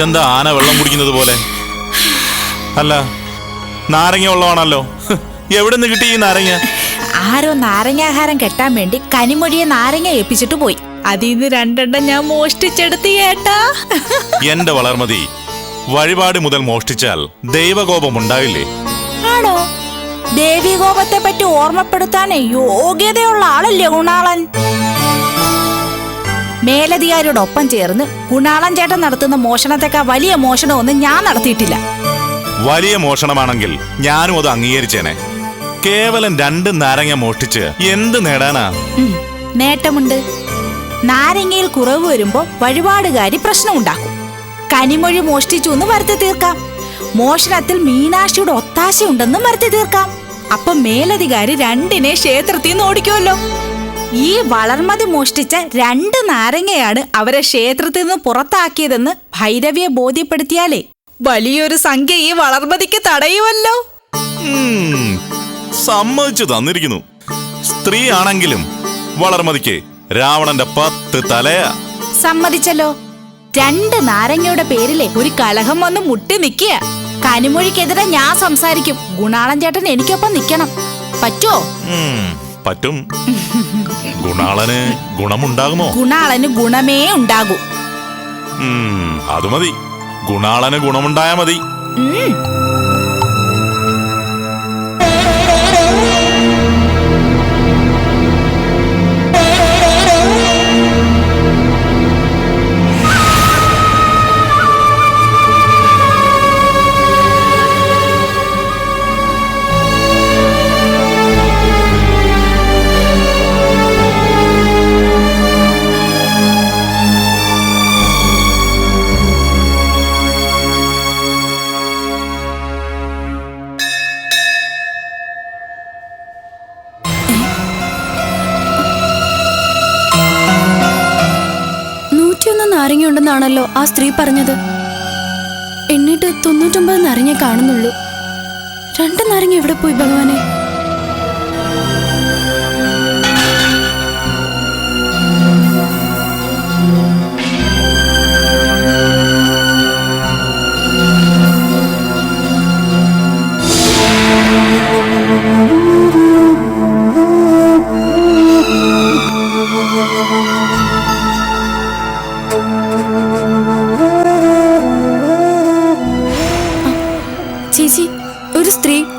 ഇതെന്താ ആന വെള്ളം കുടിക്കുന്നത് പോലെ? അല്ല നാരങ്ങ വെള്ളമാണല്ലോ എവിടെ നിന്ന് കിട്ടി ഈ നാരങ്ങ? ആരോ നാരങ്ങാഹാരം കെട്ടാൻ വേണ്ടി കനിമൊഴിയെ നാരങ്ങ ഏൽപ്പിച്ചിട്ട് പോയി. അതിന്ന് രണ്ടെണ്ണം ഞാൻ മോഷ്ടിച്ചെടുത്ത് ഏട്ടാ. എന്റെ വളർമതി വഴിപാട് മുതൽ മോഷ്ടിച്ചാൽ ദൈവകോപം ഉണ്ടാവില്ലേ ആണോ? ദേവീകോപത്തെ പറ്റി ഓർമ്മപ്പെടുത്താൻ യോഗ്യതയുള്ള ആളല്ലേ ഗുണാളൻ മേലധികാരിയോടൊപ്പം ചേർന്ന് ഗുണാളൻ ചേട്ടൻ നടത്തുന്ന മോഷണത്തെക്കാൾ വലിയ മോഷണമൊന്നും ഞാൻ നടത്തിയിട്ടില്ല. വലിയ മോഷണമാണെങ്കിൽ ഞാനും അത് അംഗീകരിച്ചേനെ. കേവലം രണ്ട് നാരങ്ങ മോഷ്ടിച്ച് എന്ത് നേടാനാ? ഉം, നേട്ടമുണ്ട്. നാരങ്ങയിൽ കുറവ് വരുമ്പോ വഴിപാടുകാരി പ്രശ്നമുണ്ടാക്കും. കനിമൊഴി മോഷ്ടിച്ചു എന്ന് വരുത്തി തീർക്കാം. മോഷണത്തിൽ മീനാക്ഷിയുടെ ഒത്താശയുണ്ടെന്നും വരുത്തി തീർക്കാം. അപ്പൊ മേലധികാരി രണ്ടിനെ ക്ഷേത്രത്തിൽ നിന്ന് ഓടിക്കുമല്ലോ. ഈ വളർമതി മോഷ്ടിച്ച രണ്ട് നാരങ്ങയാണ് അവരെ ക്ഷേത്രത്തിൽ നിന്ന് പുറത്താക്കിയതെന്ന് ഭൈരവിയെ ബോധ്യപ്പെടുത്തിയാലേ. വലിയൊരു സംഖ്യ ഈ വളർമതിക്ക് തടയുമല്ലോ. സമ്മതിച്ചു തന്നിരിക്കുന്നു. സ്ത്രീ ആണെങ്കിലും വളർമതിക്ക് രാവണന്റെ പത്ത് തലയാ. സമ്മതിച്ചല്ലോ. രണ്ട് നാരങ്ങയുടെ പേരിലെ ഒരു കലഹം വന്ന് മുട്ടി നിക്കുക കനിമൊഴിക്കെതിരെ ഞാൻ സംസാരിക്കും. ഗുണാളൻ ചേട്ടൻ എനിക്കൊപ്പം നിക്കണം പറ്റോ? പറ്റും? ഗുണാളന് ഗുണമുണ്ടാകുമോ? ഗുണാളന് ഗുണമേ ഉണ്ടാകൂ. അത് മതി. ഗുണാളന് ഗുണമുണ്ടായാ മതി. ഉണ്ടെന്നാണല്ലോ ആ സ്ത്രീ പറഞ്ഞത്. എന്നിട്ട് തൊണ്ണൂറ്റൊമ്പത് നാരങ്ങ കാണുന്നുള്ളൂ. രണ്ട് നാരങ്ങ എവിടെ പോയി ഭഗവാനെ?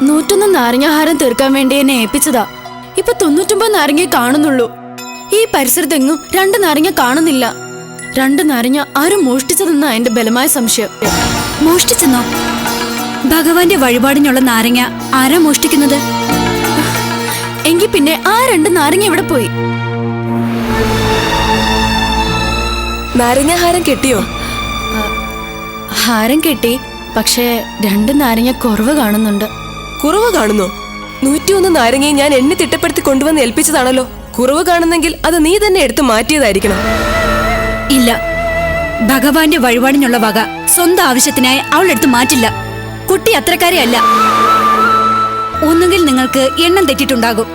നൂറ്റൊന്ന് നാരങ്ങാഹാരം തീർക്കാൻ വേണ്ടി എന്നെ ഏൽപ്പിച്ചതാ. ഇപ്പൊ തൊണ്ണൂറ്റൊമ്പത് നാരങ്ങയെ കാണുന്നുള്ളൂ. ഈ പരിസരത്തെങ്ങും രണ്ട് നാരങ്ങ കാണുന്നില്ല. രണ്ട് നാരങ്ങ ആരും മോഷ്ടിച്ചതെന്നാ എന്റെ ബലമായ സംശയം. മോഷ്ടിച്ചെന്നോ? ഭഗവാന്റെ വഴിപാടിനുള്ള നാരങ്ങ ആരാ മോഷ്ടിക്കുന്നത്? എങ്കിൽ പിന്നെ ആ രണ്ട് നാരങ്ങ എവിടെ പോയി? നാരങ്ങാഹാരം കെട്ടിയോ? ഹാരം കെട്ടി പക്ഷേ രണ്ട് നാരങ്ങ കുറവ് കാണുന്നുണ്ട്. കുറവ് കാണുന്നു. നൂറ്റിയൊന്ന് നാരങ്ങയെ ഞാൻ എണ്ണി തിട്ടപ്പെടുത്തി കൊണ്ടുവന്ന് ഏൽപ്പിച്ചതാണല്ലോ. കുറവ് കാണുന്നെങ്കിൽ അത് നീ തന്നെ എടുത്തു മാറ്റിയതായിരിക്കണം. ഇല്ല. ഭഗവാന്റെ വഴിപാടിനുള്ള വക സ്വന്തം ആവശ്യത്തിനായി അവൾ എടുത്തു മാറ്റില്ല. കുട്ടി അത്രക്കാരെയല്ല ഒന്നുകിൽ നിങ്ങൾക്ക് എണ്ണം തെറ്റിട്ടുണ്ടാകും.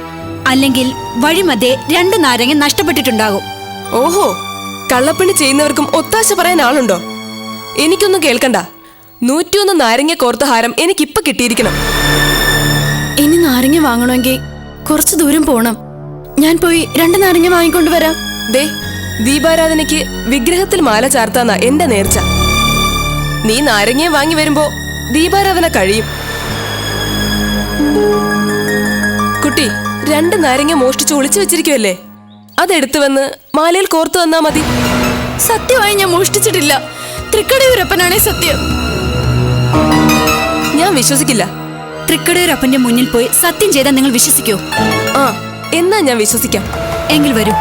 അല്ലെങ്കിൽ വഴിമധ്യേ രണ്ട് നാരങ്ങ നഷ്ടപ്പെട്ടിട്ടുണ്ടാകും. ഓഹോ കള്ളപ്പണി ചെയ്യുന്നവർക്കും ഒത്താശ പറയാൻ ആളുണ്ടോ? എനിക്കൊന്നും കേൾക്കണ്ട. നൂറ്റിയൊന്ന് നാരങ്ങ കോർത്ത ഹാരം എനിക്കിപ്പൊ കിട്ടിയിരിക്കണം. നാരങ്ങ വാങ്ങണമെങ്കിൽ കുറച്ച് ദൂരം പോണം. ഞാൻ പോയി രണ്ട് നാരങ്ങ വാങ്ങിക്കൊണ്ട് വരാം. ദേ ദീപാരാധനയ്ക്ക് വിഗ്രഹത്തിൽ മാല ചാർത്താന്ന എന്റെ നേർച്ച. നീ നാരങ്ങയെ വാങ്ങി വരുമ്പോ ദീപാരാധന കഴിയും. കുട്ടി രണ്ട് നാരങ്ങ മോഷ്ടിച്ച് ഒളിച്ചു വെച്ചിരിക്കുവല്ലേ? അതെടുത്തു വന്ന് മാലയിൽ കോർത്തു വന്നാ മതി. സത്യമായി ഞാൻ മോഷ്ടിച്ചിട്ടില്ല. തൃക്കടയൂരപ്പനാണേ സത്യം. ഞാൻ വിശ്വസിക്കില്ല. തൃക്കടയൂരപ്പന്റെ മുന്നിൽ പോയി സത്യം ചെയ്താൽ നിങ്ങൾ വിശ്വസിക്കോ? ആ എന്നാ ഞാൻ വിശ്വസിക്കാം. എങ്കിൽ വരൂ.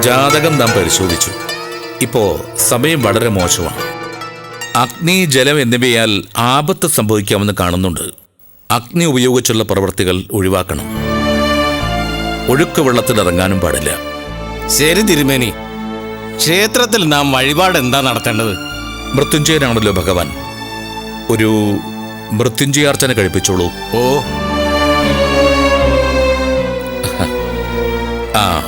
ജാതകം നാം പരിശോധിച്ചു. ഇപ്പോ സമയം വളരെ മോശമാണ്. അഗ്നി ജലം എന്നിവയാൽ ആപത്ത് സംഭവിക്കാമെന്ന് കാണുന്നുണ്ട്. അഗ്നി ഉപയോഗിച്ചുള്ള പ്രവൃത്തികൾ ഒഴിവാക്കണം. ഒഴുക്ക് വെള്ളത്തിൽ ഇറങ്ങാനും പാടില്ല. ശരി തിരുമേനി. ക്ഷേത്രത്തിൽ നാം വഴിപാട് എന്താ നടത്തേണ്ടത്? മൃത്യുഞ്ജയനാണല്ലോ ഭഗവാൻ. ഒരു മൃത്യുഞ്ജയാർച്ചന കഴിപ്പിച്ചോളൂ. ഓ. ആ.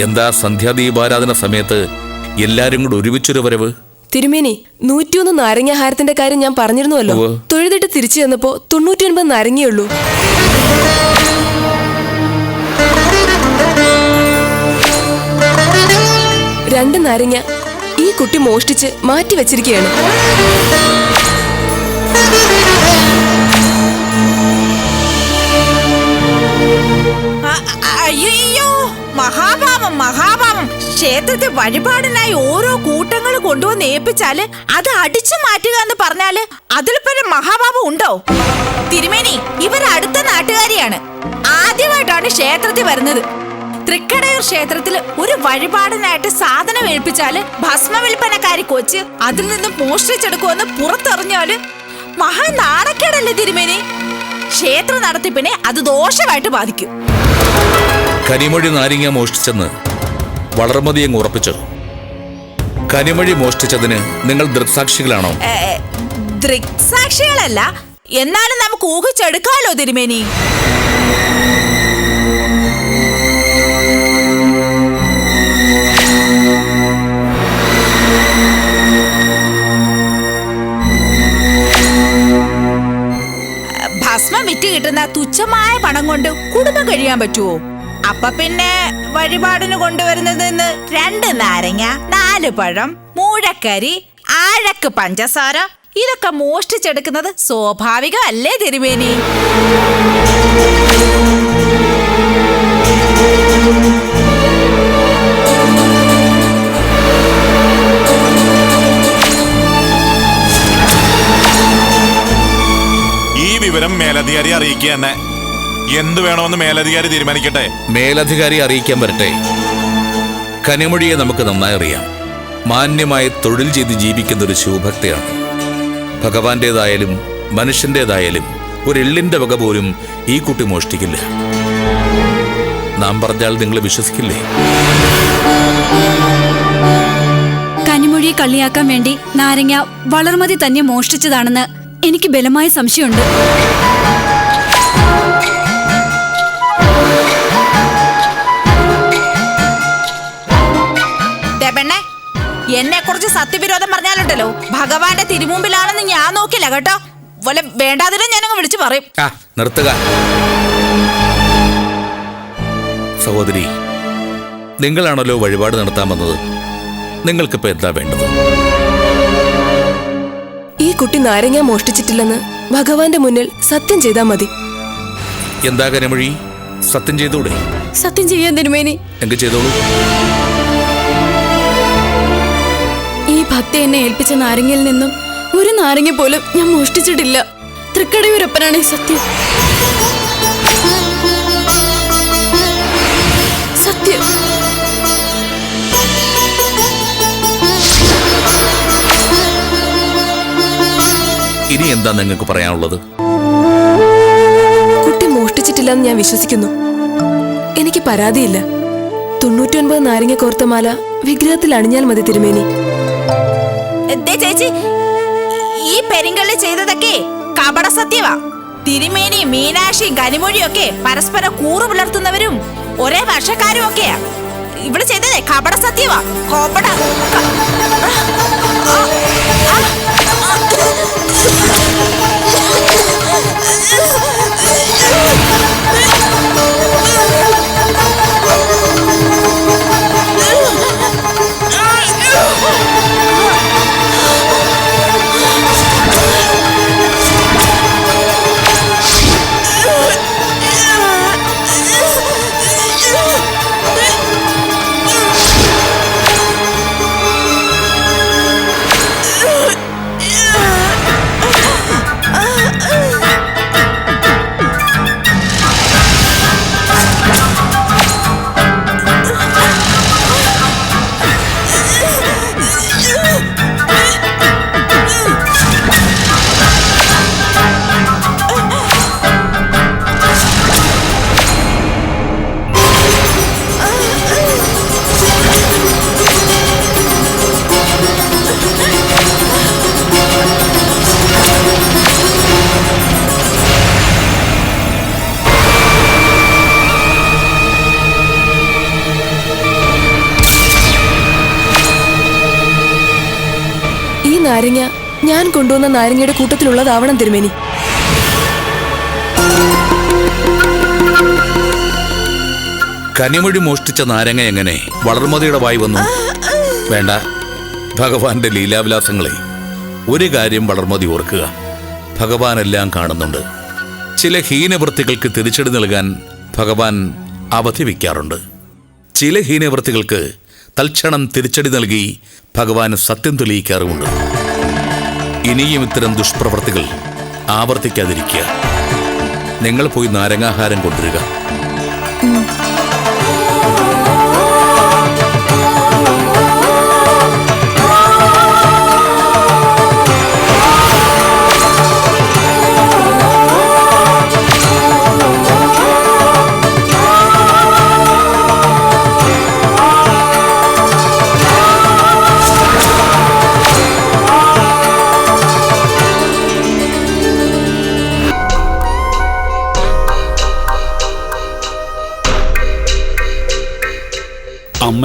എന്താ സന്ധ്യാദീപാരാധന സമയത്ത് എല്ലാരും കൂടെ ഒരുമിച്ചൊരു വരവ്? തിരുമേനി നൂറ്റിയൊന്ന് നാരങ്ങാഹാരത്തിന്റെ കാര്യം ഞാൻ പറഞ്ഞിരുന്നുവല്ലോ. തൊഴുതിട്ട് തിരിച്ചു ചെന്നപ്പോ തൊണ്ണൂറ്റിയൊൻപത് നാരങ്ങയുള്ളൂ രണ്ട് നാരങ്ങ ഈ കുട്ടി മോഷ്ടിച്ച് മാറ്റി വെച്ചിരിക്കുകയാണ്. അയ്യോ അയ്യയ്യോ മഹാപാപം മഹാപാപം. ക്ഷേത്രത്തിൽ വഴിപാടിനായി ഓരോ കൂട്ടങ്ങൾ കൊണ്ടുവന്ന് ഏൽപ്പിച്ചാൽ അത് അടിച്ചു മാറ്റുക എന്ന് പറഞ്ഞാൽ അതിൽ മഹാഭാവം ഉണ്ടോ? തിരുമേനി ഇവർ അടുത്ത നാട്ടുകാരിയാണ്. ആദ്യമായിട്ടാണ് ക്ഷേത്രത്തിൽ വരുന്നത്. തൃക്കടയൂർ ക്ഷേത്രത്തിൽ ഒരു വഴിപാടിനായിട്ട് സാധനം ഏൽപ്പിച്ചാൽ ഭസ്മ വിൽപ്പനക്കാരി കൊച്ച് അതിൽ നിന്ന് മോഷ്ടിച്ചെടുക്കുമെന്ന് പുറത്തെറിഞ്ഞാൽ മഹാ നാണക്കേടല്ലേ തിരുമേനി? ക്ഷേത്ര നടത്തിപ്പിനെ അത് ദോഷമായിട്ട് ബാധിക്കും. കനിമൊഴി നാരിങ്ങ മോഷ്ടിച്ചെന്ന് വളർമതി അങ്ങ് ഉറപ്പിച്ചു. കനിമൊഴി മോഷ്ടിച്ചതിന് നിങ്ങൾ ദൃക്സാക്ഷികളാണോ? ദൃക്സാക്ഷികളല്ല. എന്നാലും നമുക്ക് ഊഹിച്ചെടുക്കാമല്ലോ തിരുമേനി? വിറ്റ് കിട്ടുന്ന തുച്ഛമായ പണം കൊണ്ട് കുടുംബം കഴിയാൻ പറ്റുമോ അപ്പൊ പിന്നെ വഴിപാടിന് കൊണ്ടുവരുന്നത് നിന്ന് രണ്ട് നാരങ്ങ നാല് പഴം മൂഴക്കരി ആഴക്ക് പഞ്ചസാര. ഇതൊക്കെ മോഷ്ടിച്ചെടുക്കുന്നത് സ്വാഭാവികമല്ലേ തിരുമേനി? വിവരം മേലധികാരി അറിയിക്കുക തന്നെ. എന്ത് വേണമെന്ന് മേലധികാരി തീരുമാനിക്കട്ടെ. മേലധികാരി അറിയിക്കാൻ വരട്ടെ. കനിമൊഴിയെ നമുക്ക് നന്നായി അറിയാം. മാന്യമായി തൊഴിൽ ചെയ്ത് ജീവിക്കുന്ന ഒരു ശിവഭക്തയാണ് ഭഗവാന്റേതായാലും മനുഷ്യന്റേതായാലും ഒരു എള്ളിന്റെ വക പോലും ഈ കുട്ടി മോഷ്ടിക്കില്ല. നാം പറഞ്ഞാൽ നിങ്ങൾ വിശ്വസിക്കില്ലേ? കനിമൊഴിയെ കള്ളിയാക്കാൻ വേണ്ടി നാരങ്ങ വളർമതി തന്നെ മോഷ്ടിച്ചതാണെന്ന് എനിക്ക് ബലമായ സംശയമുണ്ട്. എന്നെ കുറിച്ച് സത്യവിരോധം പറഞ്ഞാലുണ്ടല്ലോ. ഭഗവാന്റെ തിരുമുമ്പിലാണെന്ന് ഞാൻ നോക്കില്ല കേട്ടോ. വല്ല വേണ്ടാതിരെ ഞാനങ്ങ് വിളിച്ചു പറയും. ആ നിർത്തുക. സഹോദരി നിങ്ങളാണല്ലോ വഴിപാട് നടത്താൻ വന്നത്. നിങ്ങൾക്കിപ്പോ എന്താ വേണ്ടത്? കുട്ടി നാരങ്ങ മോഷ്ടിച്ചിട്ടില്ലെന്ന് ഭഗവാന്റെ മുന്നിൽ സത്യം ചെയ്താ മതി. എന്താ കരമൊഴി സത്യം ചെയ്തോടെ? സത്യം ചെയ്യാൻ തിരുമേനി എങ്കിൽ ചെയ്തോളൂ. ഈ ഭക്തി എന്നെ ഏൽപ്പിച്ച നാരങ്ങയിൽ നിന്നും ഒരു നാരങ്ങ പോലും ഞാൻ മോഷ്ടിച്ചിട്ടില്ല. തൃക്കടയൂരപ്പനാണ് ഈ സത്യം. സത്യം. ഇനി എന്താ നിങ്ങൾക്ക് പറയാനുള്ളത്? കുട്ടി മോഷ്ടിച്ചിട്ടില്ലെന്ന് ഞാൻ വിശ്വസിക്കുന്നു. എനിക്ക് പരാതിയില്ല. തൊണ്ണൂറ്റൊൻപത് നാരങ്ങ കോർത്ത മാല വിഗ്രഹത്തിൽ അണിഞ്ഞാൽ മതി തിരുമേനി. ചേച്ചി ഈ പെരിങ്കള്ളി ചെയ്തതൊക്കെ കപട സത്യവാ തിരുമേനി മീനാക്ഷി കനിമൊഴിയൊക്കെ പരസ്പരം കൂറു പുലർത്തുന്നവരും ഒരേ വർഷക്കാരും ഒക്കെയാ ഇവിടെ ചെയ്തതേ കപട സത്യവാ കോപ്പട Oh! ഞാൻ കൊണ്ടുവന്ന നാരങ്ങയുടെ കൂട്ടത്തിലുള്ളതാവണം തിരുമേനി കനിമൊഴി മോഷ്ടിച്ച നാരങ്ങ എങ്ങനെ വളർമതിയുടെ വായി വന്നു? വേണ്ട. ഭഗവാന്റെ ലീലാവിലാസങ്ങളെ ഒരു കാര്യം വളർമതി ഓർക്കുക. ഭഗവാനെല്ലാം കാണുന്നുണ്ട്. ചില ഹീനവൃത്തികൾക്ക് തിരിച്ചടി നൽകാൻ ഭഗവാൻ അവധി വയ്ക്കാറുണ്ട്. ചില ഹീനവൃത്തികൾക്ക് തൽക്ഷണം തിരിച്ചടി നൽകി ഭഗവാൻ സത്യം തെളിയിക്കാറുമുണ്ട്. ഇനിയും ഇത്തരം ദുഷ്പ്രവർത്തികൾ ആവർത്തിക്കാതിരിക്കുക. നിങ്ങൾ പോയി നാരങ്ങാഹാരം കൊണ്ടുവരിക.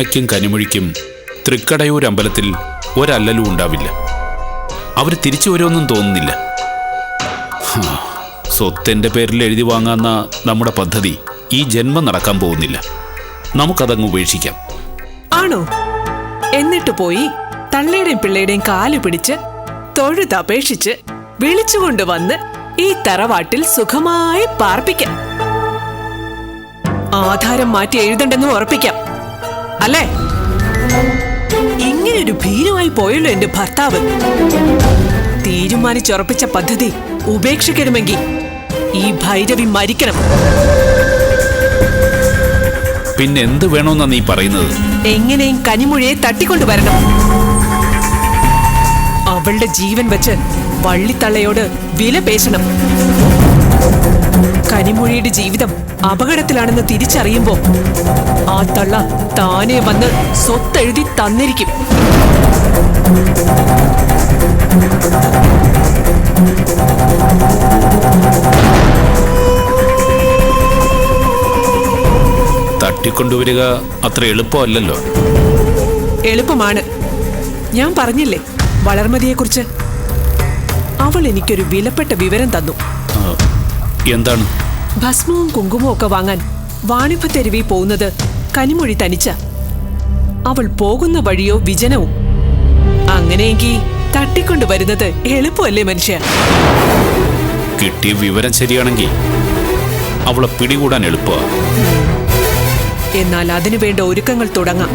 അമ്മയ്ക്കും കനിമൊഴിക്കും തൃക്കടയൂർ അമ്പലത്തിൽ ഒരല്ലലും ഉണ്ടാവില്ല. അവർ തിരിച്ചു വരുമെന്നും തോന്നുന്നില്ല. സ്വത്തിന്റെ പേരിൽ എഴുതി വാങ്ങാവുന്ന നമ്മുടെ പദ്ധതി ഈ ജന്മം നടക്കാൻ പോകുന്നില്ല. നമുക്കതങ്ങ് ഉപേക്ഷിക്കാം. ആണോ? എന്നിട്ട് പോയി തള്ളയുടെയും പിള്ളയുടെയും കാൽ പിടിച്ച് തൊഴുതപേക്ഷിച്ച് വിളിച്ചുകൊണ്ട് വന്ന് ഈ തറവാട്ടിൽ സുഖമായി പാർപ്പിക്കാം. ആധാരം മാറ്റി എഴുതണ്ടെന്ന് ഉറപ്പിക്കാം. അല്ലേ? ഇങ്ങനൊരു ഭീരുമായി പോയല്ലോ എന്റെ ഭർത്താവ്. തീരുമാനിച്ചുറപ്പിച്ച പദ്ധതി ഉപേക്ഷിക്കണമെങ്കിൽ ഈ ഭൈരവി മരിക്കണം. പിന്നെ എന്ത് വേണമെന്നാ നീ പറയുന്നത്? എങ്ങനെയും കനിമൊഴിയെ തട്ടിക്കൊണ്ടുവരണം. അവളുടെ ജീവൻ വെച്ച് വള്ളിത്തള്ളയോട് വില പേശണം. കനിമൊഴിയുടെ ജീവിതം അപകടത്തിലാണെന്ന് തിരിച്ചറിയുമ്പോ ആ തള്ള താനെ വന്ന് സ്വത്തെഴുതി തന്നിരിക്കും. തട്ടിക്കൊണ്ടുവരിക അത്ര എളുപ്പമല്ലല്ലോ. എളുപ്പമാണ്. ഞാൻ പറഞ്ഞില്ലേ വളർമതിയെക്കുറിച്ച്? അവൾ എനിക്കൊരു വിലപ്പെട്ട വിവരം തന്നു. എന്താണ്? ഭസ്മവും കുങ്കുമവും ഒക്കെ വാങ്ങാൻ വാണിഭത്തെരുവി പോകുന്നത് കനിമൊഴി തനിച്ച. അവൾ പോകുന്ന വഴിയോ വിജനവും. അങ്ങനെയെങ്കിൽ തട്ടിക്കൊണ്ടു വരുന്നത് എളുപ്പമല്ലേ മനുഷ്യ? കിട്ടിയ വിവരം ശരിയാണെങ്കിൽ അവളെ പിടികൂടാൻ എളുപ്പമാണ് എന്നാൽ അതിനു വേണ്ട ഒരുക്കങ്ങൾ തുടങ്ങാം.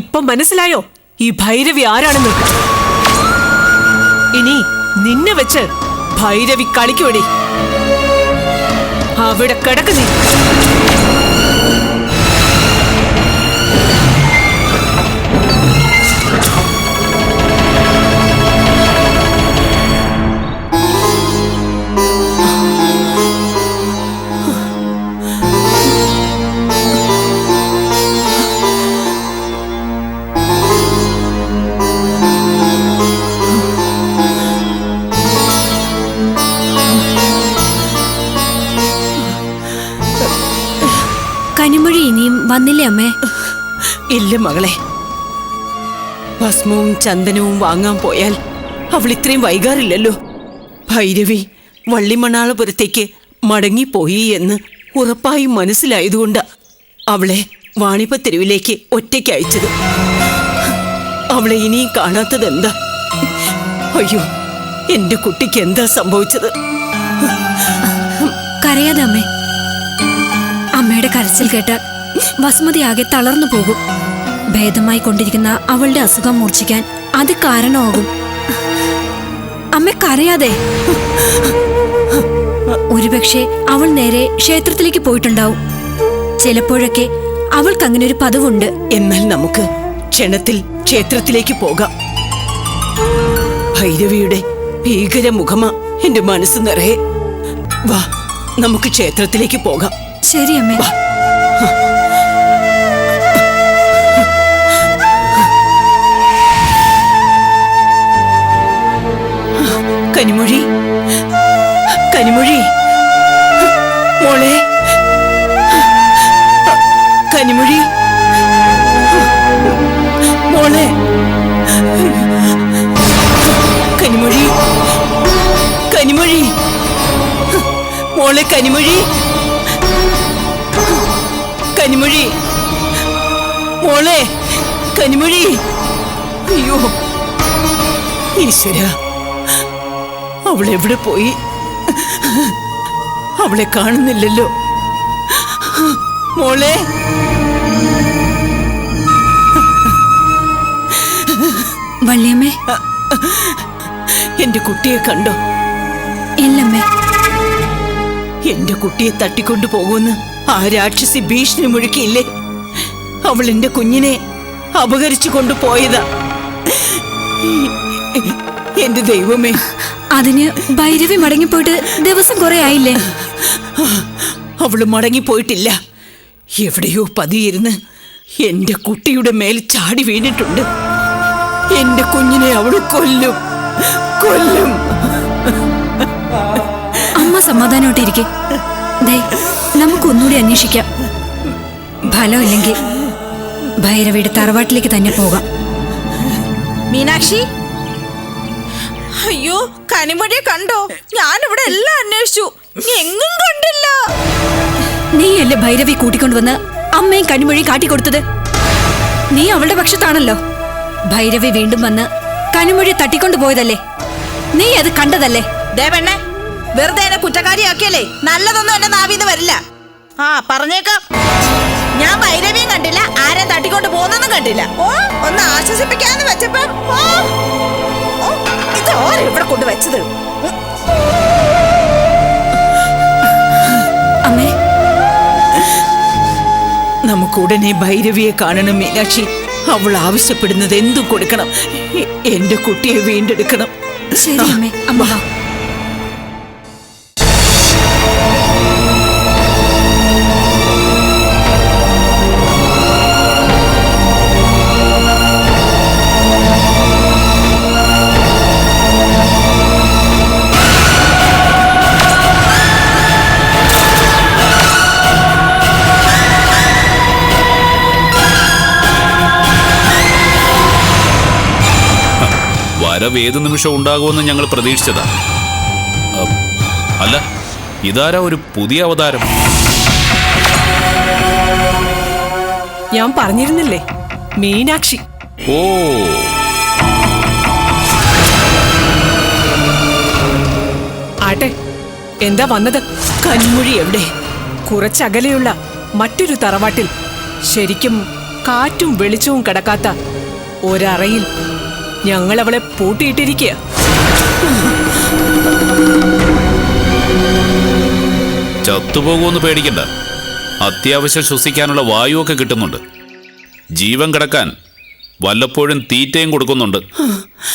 ഇപ്പൊ മനസ്സിലായോ? ഈ ഭൈരവി ആരാണെന്ന്? ഇനി നിന്നെ വെച്ച് ഭൈരവി കളിക്കുവടി അവിടെ കിടക്ക് കനിമൊഴി ഇനിയും വന്നില്ലേ അമ്മേ? ഇല്ല മകളെ. ഭസ്മവും ചന്ദനവും വാങ്ങാൻ പോയാൽ അവൾ ഇത്രയും വൈകാറില്ലല്ലോ. ഭൈരവി വള്ളിമണാളപുരത്തേക്ക് മടങ്ങിപ്പോയി എന്ന് ഉറപ്പായി മനസ്സിലായതുകൊണ്ട് അവളെ വാണിപ്പത്തെരുവിലേക്ക് ഒറ്റയ്ക്ക് അയച്ചത്. അവളെ ഇനിയും കാണാത്തത് എന്താ? അയ്യോ എന്റെ കുട്ടിക്ക് എന്താ സംഭവിച്ചത്? കരയാതെ അമ്മേ. അമ്മയുടെ കരച്ചിൽ കേട്ടാൽ വസുമതി ആകെ തളർന്നു പോകും. ഭേദമായി കൊണ്ടിരിക്കുന്ന അവളുടെ അസുഖം മൂർച്ഛിക്കാൻ അത് കാരണമാകും. അമ്മ കരയാതെ. ഒരുപക്ഷെ അവൾ നേരെ ക്ഷേത്രത്തിലേക്ക് പോയിട്ടുണ്ടാവും. ചിലപ്പോഴൊക്കെ അവൾക്ക് അങ്ങനെ ഒരു പതിവുണ്ട്. എന്നാൽ നമുക്ക് ക്ഷണത്തിൽ ക്ഷേത്രത്തിലേക്ക് പോകാം. ഭൈരവിയുടെ ഭീകര മുഖമാ എന്റെ മനസ്സ് നിറയെ. വാ നമുക്ക് ക്ഷേത്രത്തിലേക്ക് പോകാം. ശരി അമ്മേ. കനിമൊഴി. കനിമൊഴി. മോളെ. കനിമൊഴി. മോളെ. കനിമൊഴി. കനിമൊഴി. മോളെ കനിമൊഴി. കനിമൊഴി. മോളെ കനിമൊഴി. അയ്യോ. ഈശ്വര. അവളെവിടെ പോയി? അവളെ കാണുന്നില്ലല്ലോ. മോളെ. വള്ളിയമ്മേ എന്റെ കുട്ടിയെ കണ്ടോ? ഇല്ലമ്മേ. എന്റെ കുട്ടിയെ തട്ടിക്കൊണ്ടു പോകുമെന്ന് ആ രാക്ഷസി ഭീഷണി മുഴുക്കിയില്ലേ? അവൾ എന്റെ കുഞ്ഞിനെ അപകരിച്ചു കൊണ്ടുപോയതാ. എന്റെ ദൈവമേ. അതിന് ഭൈരവി മടങ്ങിപ്പോയിട്ട് ദിവസം കുറെ ആയില്ലേ? അവൾ മടങ്ങിപ്പോയിട്ടില്ല. എവിടെയോ പതിയിരുന്ന് എന്റെ കുട്ടിയുടെ മേൽ ചാടി വീണിട്ടുണ്ട്. എന്റെ കുഞ്ഞിനെ അവൾ കൊല്ലും. കൊല്ലും. അമ്മ സമാധാനമായിട്ടിരിക്കെ. ദേ നമുക്കൊന്നുകൂടി അന്വേഷിക്കാം. ഫലമില്ലെങ്കിൽ ഭൈരവിയുടെ തറവാട്ടിലേക്ക് തന്നെ പോകാം. മീനാക്ഷി? അയ്യോ കനിമൊഴിയെ കണ്ടോ? ഞാനിവിടെ എല്ലാം അന്വേഷിച്ചു. എങ്ങും കണ്ടില്ല. നീ നീയല്ലേ ഭൈരവി കൂട്ടിക്കൊണ്ടുവന്ന് അമ്മയും കനിമൊഴി കാട്ടിക്കൊടുത്തത്? നീ അവളുടെ പക്ഷത്താണല്ലോ. ഭൈരവി വീണ്ടും വന്ന് കനിമൊഴി തട്ടിക്കൊണ്ടു പോയതല്ലേ നീ അത് കണ്ടതല്ലേ? ദേ പെണ്ണെ വെറുതെ എന്നെ കുറ്റക്കാരിയാക്കിയല്ലേ? നല്ലതൊന്നും എന്റെ നാവിന്ന് വരില്ല. ആ പറഞ്ഞേക്കാം. ഞാൻ ഭൈരവിയും കണ്ടില്ല. ആരെ തട്ടിക്കൊണ്ട് പോകുന്നതും കണ്ടില്ല. ഓ ഒന്ന് ആശ്വസിപ്പിക്കാന്ന് വെച്ചപ്പോ ഓ, ഓ, ഇത് ഓരോ ഇവിടെ കൊണ്ട് വെച്ചത്. അമ്മേ നമുക്ക് ഉടനെ ഭൈരവിയെ കാണണം മീനാക്ഷി. അവൾ ആവശ്യപ്പെടുന്നത് എന്തും കൊടുക്കണം. എന്റെ കുട്ടിയെ വീണ്ടെടുക്കണം. ശരി അമ്മേ അമ്മ. വരവ് ഏത് നിമിഷം ഉണ്ടാകുമെന്ന് ഞങ്ങൾ പ്രതീക്ഷിച്ചതാ. അല്ല ഇതാരാ ഒരു പുതിയ അവതാരം? ഞാൻ പറഞ്ഞിരുന്നില്ലേ? മീനാക്ഷി. ഓ. ആട്ടെ എന്താ വന്നത്? കന്മൊഴി എവിടെ? കുറച്ചകലെയുള്ള മറ്റൊരു തറവാട്ടിൽ ശരിക്കും കാറ്റും വെളിച്ചവും കിടക്കാത്ത ഒരറയിൽ ഞങ്ങൾ അവളെ പൂട്ടിയിട്ടിരിക്കുക ചത്തുപോകുമെന്ന് പേടിക്കണ്ട. അത്യാവശ്യം ശ്വസിക്കാനുള്ള വായുവൊക്കെ കിട്ടുന്നുണ്ട്. ജീവൻ കിടക്കാൻ വല്ലപ്പോഴും തീറ്റയും കൊടുക്കുന്നുണ്ട്.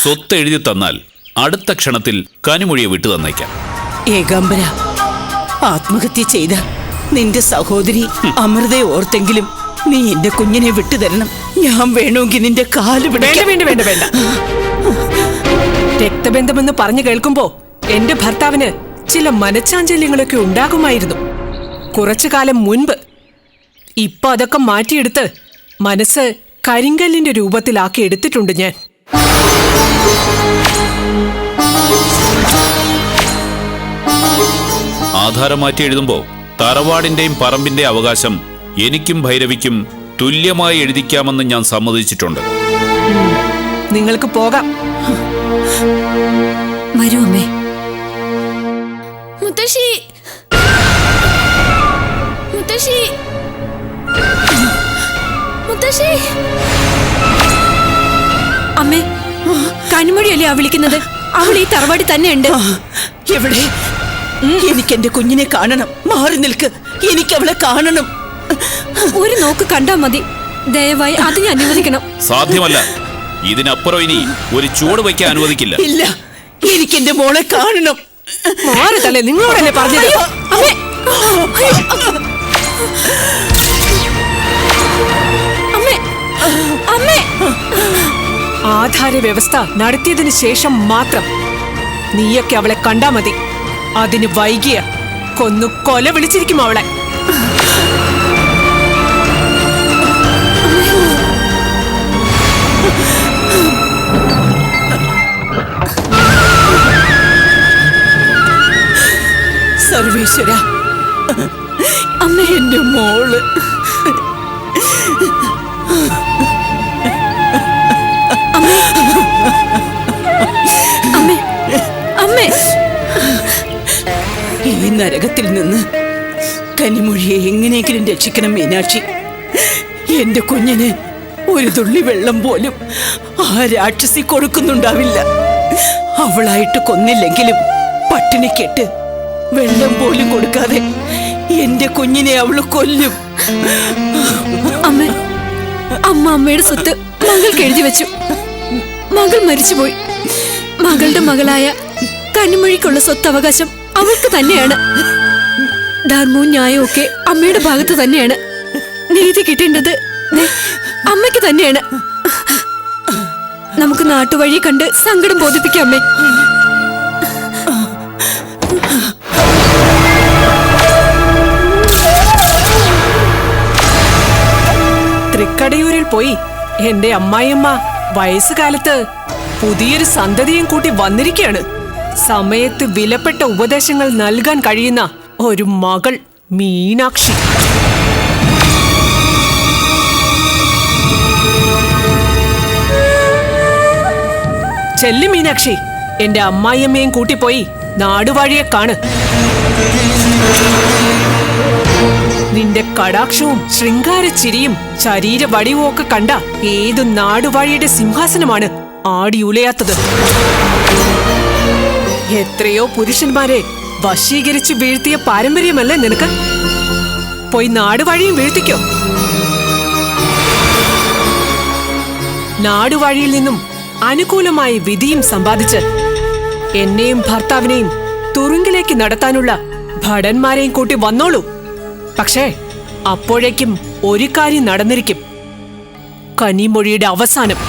സ്വത്ത് എഴുതി തന്നാൽ അടുത്ത ക്ഷണത്തിൽ കനിമൊഴിയെ വിട്ടു തന്നേക്കാം. ഏകാംബര ആത്മഹത്യ ചെയ്ത നിന്റെ സഹോദരി അമൃതയെ ഓർത്തെങ്കിലും നീ എന്റെ കുഞ്ഞിനെ വിട്ടുതരണം. ഞാൻ വേണമെങ്കിൽ നിന്റെ കാൽ വേണ്ട വേണ്ട വേണ്ട വേണ്ട. രക്തബന്ധമെന്ന് പറഞ്ഞു കേൾക്കുമ്പോ എന്റെ ഭർത്താവിന് ചില മനച്ചാഞ്ചല്യങ്ങളൊക്കെ ഉണ്ടാകുമായിരുന്നു. കുറച്ചു കാലം മുൻപ് ഇപ്പൊ അതൊക്കെ മാറ്റിയെടുത്ത് മനസ്സ് കരിങ്കല്ലിന്റെ രൂപത്തിലാക്കി എടുത്തിട്ടുണ്ട് ഞാൻ. ആധാരം മാറ്റി എഴുതുമ്പോ തറവാടിന്റെയും പറമ്പിന്റെയും അവകാശം എനിക്കും ഭൈരവിക്കും തുല്യമായി എഴുതിക്കാമെന്ന് ഞാൻ സമ്മതിച്ചിട്ടുണ്ട്. നിങ്ങൾക്ക് പോകാം. വരൂ അമ്മേ. മുത്തശ്ശി. മുത്തശ്ശി. മുത്തശ്ശി. അമ്മേ കൺമൊഴിയല്ലേ ആ വിളിക്കുന്നത്? അവൾ ഈ തറവാടി തന്നെ ഉണ്ട് എവിടെ? എനിക്ക് എന്റെ കുഞ്ഞിനെ കാണണം. മാറി നിൽക്ക്. എനിക്ക് അവളെ കാണണം. ഒരു നോക്ക് കണ്ടാ മതി. ദയവായി അത് ഞാൻ അനുവദിക്കണം. സാധ്യമല്ല. ഇതിനപ്പുറം ഇനി ഒരു ചൂട് വയ്ക്കാൻ അനുവദിക്കില്ല. ഇല്ല. എനിക്ക് എന്റെ മോളെ കാണണം. മാറി തള്ളേ. നിങ്ങളോടല്ലേ പറഞ്ഞത്? അമ്മേ. അമ്മേ. അമ്മേ. ആധാര വ്യവസ്ഥ നടത്തിയതിനു ശേഷം മാത്രം നീയൊക്കെ അവളെ കണ്ടാ മതി. അതിന് വൈകിയ കൊന്നു കൊല വിളിച്ചിരിക്കും അവളെ. സർവേശ്വര. അമ്മ എന്റെ മോൾ. ഈ നരകത്തിൽ നിന്ന് കനിമൊഴിയെ എങ്ങനെയെങ്കിലും രക്ഷിക്കണം മീനാക്ഷി. എന്റെ കുഞ്ഞിന് ഒരു തുള്ളി വെള്ളം പോലും ആ രാക്ഷസി കൊടുക്കുന്നുണ്ടാവില്ല. അവളായിട്ട് കൊന്നില്ലെങ്കിലും പട്ടിണി പട്ടിണിക്കെട്ട് വെള്ളം പോലും കൊടുക്കാതെ എന്റെ കുഞ്ഞിനെ അവൾ കൊല്ലും. അമ്മ അമ്മ അമ്മയുടെ സ്വത്ത് മകൾ എഴുതി വെച്ചു. മകൾ മരിച്ചുപോയി. മകളുടെ മകളായ കനിമൊഴിക്കുള്ള സ്വത്ത് അവകാശം അവൾക്ക് തന്നെയാണ്. ധർമ്മവും ന്യായവും ഒക്കെ അമ്മയുടെ ഭാഗത്ത് തന്നെയാണ്. നീതി കിട്ടേണ്ടത് അമ്മയ്ക്ക് തന്നെയാണ്. നമുക്ക് നാട്ടുവഴി കണ്ട് സങ്കടം ബോധിപ്പിക്കാം അമ്മേ. പോയി. എന്റെ അമ്മായിയമ്മ വയസ്സുകാലത്ത് പുതിയൊരു സന്തതിയും കൂട്ടി വന്നിരിക്കുകയാണ് സമയത്ത് വിലപ്പെട്ട ഉപദേശങ്ങൾ നൽകാൻ കഴിയുന്ന ഒരു മകൾ മീനാക്ഷി. ചെല്ലു മീനാക്ഷി. എന്റെ അമ്മായിയമ്മയും കൂട്ടിപ്പോയി നാടുവാഴിയെ കാണ്. നിന്റെ കടാക്ഷവും ശൃംഗാരച്ചിരിയും ശരീര വടിവും ഒക്കെ കണ്ട ഏതു നാടുവാഴിയുടെ സിംഹാസനമാണ് ആടിയുലയാത്തത്. എത്രയോ പുരുഷന്മാരെ വശീകരിച്ച് വീഴ്ത്തിയ പാരമ്പര്യമല്ലേ നിനക്ക്? പോയി നാടുവാഴിയും വീഴ്ത്തിക്കോ. നാടുവാഴിയിൽ നിന്നും അനുകൂലമായ വിധിയും സമ്പാദിച്ച് എന്നെയും ഭർത്താവിനെയും തുറുങ്കിലേക്ക് നടത്താനുള്ള ഭടന്മാരെയും കൂട്ടി വന്നോളൂ. പക്ഷേ അപ്പോഴേക്കും ഒരു കാര്യം നടന്നിരിക്കും. കനിമൊഴിയുടെ അവസാനം